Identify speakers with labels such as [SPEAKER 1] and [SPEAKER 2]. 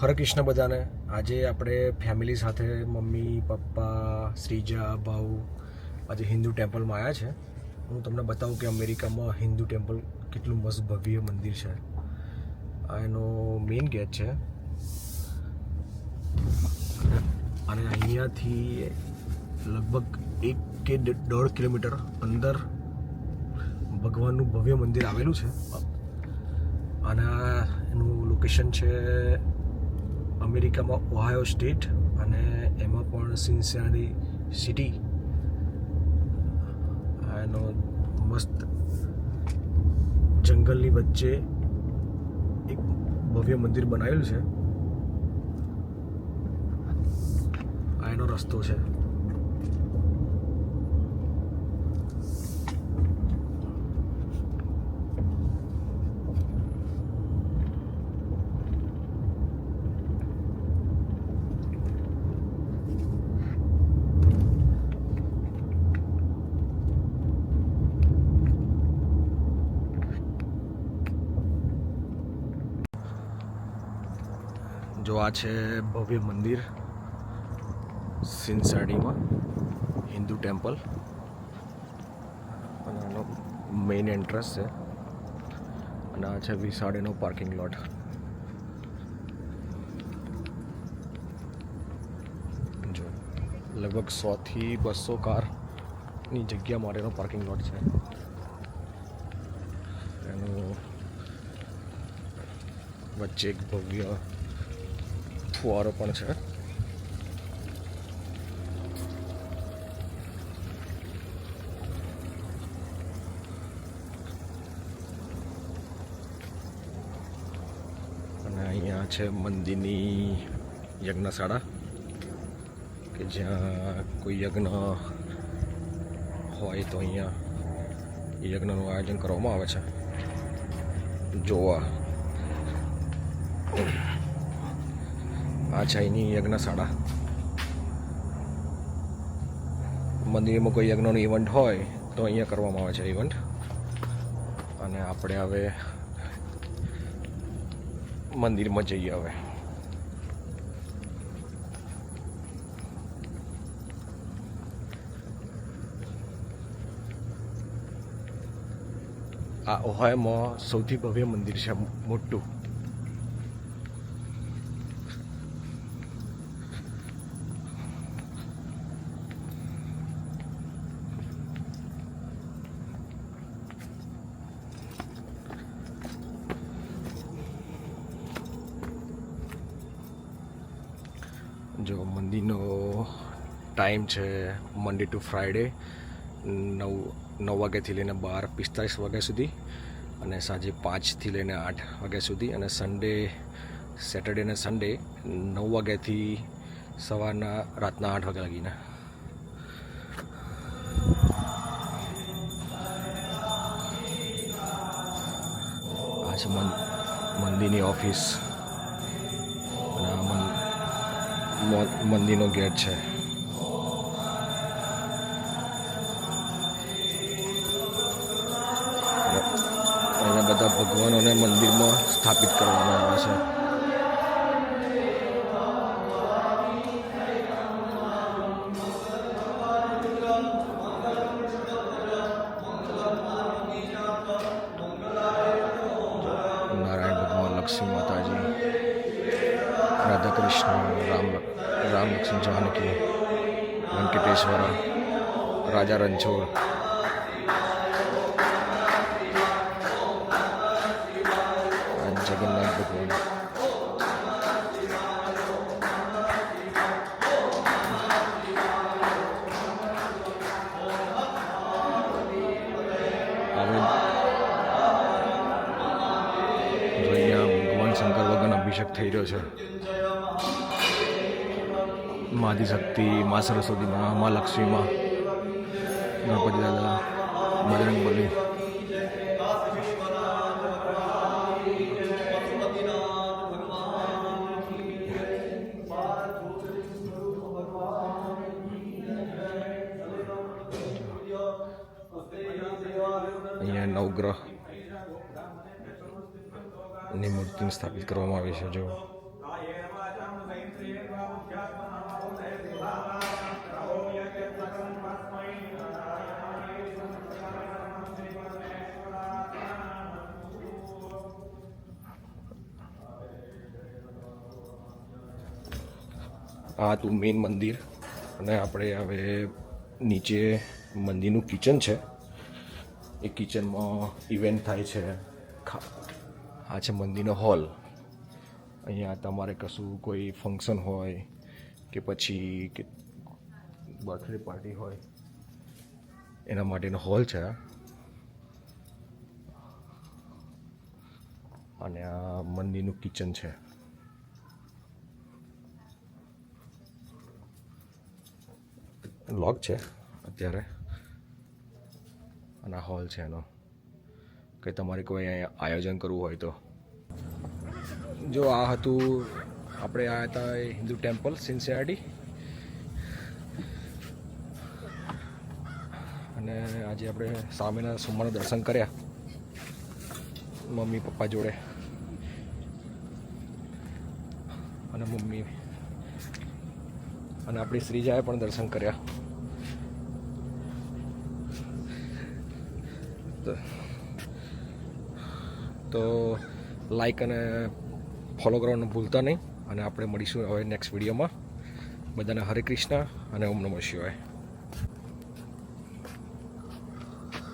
[SPEAKER 1] હરે કૃષ્ણ બધાને. આજે આપણે ફેમિલી સાથે મમ્મી, પપ્પા, શ્રીજા, ભાઉ, આજે હિન્દુ ટેમ્પલમાં આવ્યા છે. હું તમને બતાવું કે અમેરિકામાં હિન્દુ ટેમ્પલ કેટલું મસ્ત ભવ્ય મંદિર છે. એનો મેઇન ગેટ છે. અને અહીંયાથી લગભગ એક કે દોઢ કિલોમીટર અંદર ભગવાનનું ભવ્ય મંદિર આવેલું છે. અને એનું લોકેશન છે અમેરિકામાં ઓહાયો સ્ટેટ અને એમાં પણ સિન્સિયારી સિટી. એનો મસ્ત જંગલની વચ્ચે એક ભવ્ય મંદિર બનાવેલું છે. આ એનો રસ્તો છે. જો આ છે ભવ્ય મંદિર, સિનસાડીમાં, હિન્દુ ટેમ્પલ. અને આનો મેઇન એન્ટ્રન્સ છે. અને આ છે વિસાડીનો પાર્કિંગ લોટ જો, લગભગ સોથી બસો કારની જગ્યા માટેનો પાર્કિંગ લોટ છે. એનું વચ્ચે એક ભવ્ય ફુવારો પણ છે અને અહીંયા છે મંદિરની યજ્ઞશાળા, કે જ્યાં કોઈ યજ્ઞ હોય તો અહીંયા યજ્ઞનું આયોજન કરવામાં આવે છે. જોવા. આ અહીંની યજ્ઞશાળા મંદિરમાં કોઈ યજ્ઞનો ઇવેન્ટ હોય, તો અહીંયા કરવામાં આવે છે ઇવેન્ટ અને આપણે હવે મંદિરમાં જઈએ હવે. આ ઓહાયમાં સૌથી ભવ્ય મંદિર છે મોટું. જો મંદિરનો ટાઈમ છે મંડે ટુ ફ્રાઈડે નવ નવ વાગ્યાથી લઈને બાર પિસ્તાલીસ વાગ્યા સુધી અને સાંજે પાંચથી લઈને આઠ વાગ્યા સુધી અને સન્ડે સેટરડે અને સન્ડે નવ વાગ્યાથી સવારના રાતના આઠ વાગ્યા લાગીને. આ છે મંદિરની ઓફિસ મંદિરનો ગેટ છે. અહીંયા બધા ભગવાનોને મંદિરમાં સ્થાપિત કરવામાં આવે છે. રાધા કૃષ્ણ રામ રામ લક્ષ્મણ જાનકી વેંકટેશ્વર રાજા રણછોડ ભગવાન થઈ રહ્યો છે. મા સરસ્વતી મા મા લક્ષ્મી મા, ગણપતિ દાદા, બજરંગ બલી. અહીંયા નવગ્રહ ની મૂર્તિને સ્થાપિત કરવામાં આવી છે, જો. આ હતું મેઇન મંદિર અને આપણે હવે નીચે મંદિરનું કિચન છે. એ કિચનમાં ઇવેન્ટ થાય છે. ખા- આ છે મંદિરનો હોલ અહીંયા તમારે કશું કોઈ ફંક્શન હોય કે પછી કે બર્થડે પાર્ટી હોય, એના માટેનો હોલ છે અને આ મંદિરનું કિચન છે. લોક છે અત્યારે. અને આ હોલ છે એનો. કે તમારે કોઈ અહીંયા આયોજન કરવું હોય તો? જો આ હતું આપણે આ હતા હિન્દુ ટેમ્પલ સિન્સિયારિટી અને આજે આપણે સામેના સોમવારના દર્શન કર્યા. મમ્મી, પપ્પા જોડે. અને મમ્મી. અને આપણી શ્રીજાએ પણ દર્શન કર્યા. તો- તો લાઈક અને ફોલો કરવાનું ભૂલતા નહીં. અને આપણે મળીશું હવે નેક્સ્ટ વિડીયોમાં બધાને હરે કૃષ્ણ અને ઓમ નમઃ શિવાય.